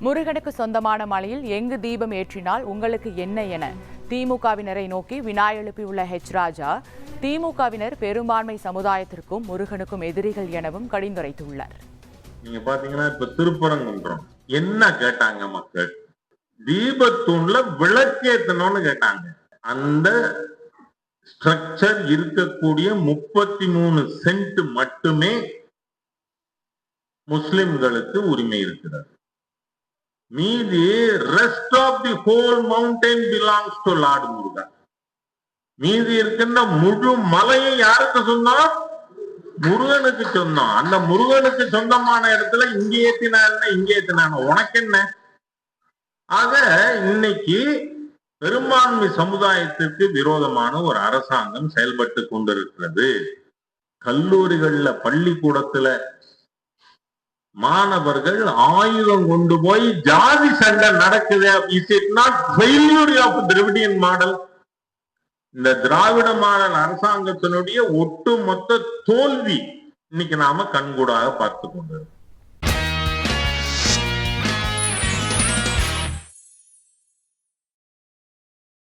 முருகனுக்கு சொந்தமான மலையில் எங்கு தீபம் ஏற்றினால் உங்களுக்கு என்ன என திமுகவினரை நோக்கி வினாய் எழுப்பியுள்ள ஹெச் ராஜா திமுகவினர் பெரும்பான்மை சமுதாயத்திற்கும் முருகனுக்கும் எதிரிகள் எனவும் கடிந்துரைத்துள்ளார். நீங்க பாத்தீங்கன்னா இப்ப திருப்பரங்குன்றம். என்ன கேட்டாங்க மக்கள்? தீபத்தூண்ல விளக்கேத்தணும்னு கேட்டாங்க. அந்த ஸ்ட்ரக்சர் இருக்கக்கூடிய முப்பத்தி மூணு சென்ட் மட்டுமே முஸ்லிம்களுக்கு உரிமை இருக்கிறது. மீதி rest of the whole mountain belongs to lord Murugan மீதி இருக்கின்ற முழு மலையை யாருக்கு சொந்தம் முருகனுக்கு சொந்தம் அந்த முருகனுக்கு சொந்தமான இடத்துல இங்க ஏத்தினாருன்னா இங்க ஏத்தினாங்க உனக்கு என்ன ஆக இன்னைக்கு பெரும்பான்மை சமுதாயத்திற்கு விரோதமான ஒரு அரசாங்கம் செயல்பட்டு கொண்டிருக்கிறது. கல்லூரிகள்ல பள்ளிக்கூடத்துல மாணவர்கள் ஆயுதம் கொண்டு போய் ஜாதி சண்டை நடக்குது is it not failure of Dravidian model இந்த திராவிட மாடல் அரசாங்கத்தினுடைய ஒட்டுமொத்த தோல்வி இன்னைக்கு நாம கண்கூடாக பார்த்து கொண்டிருக்கோம்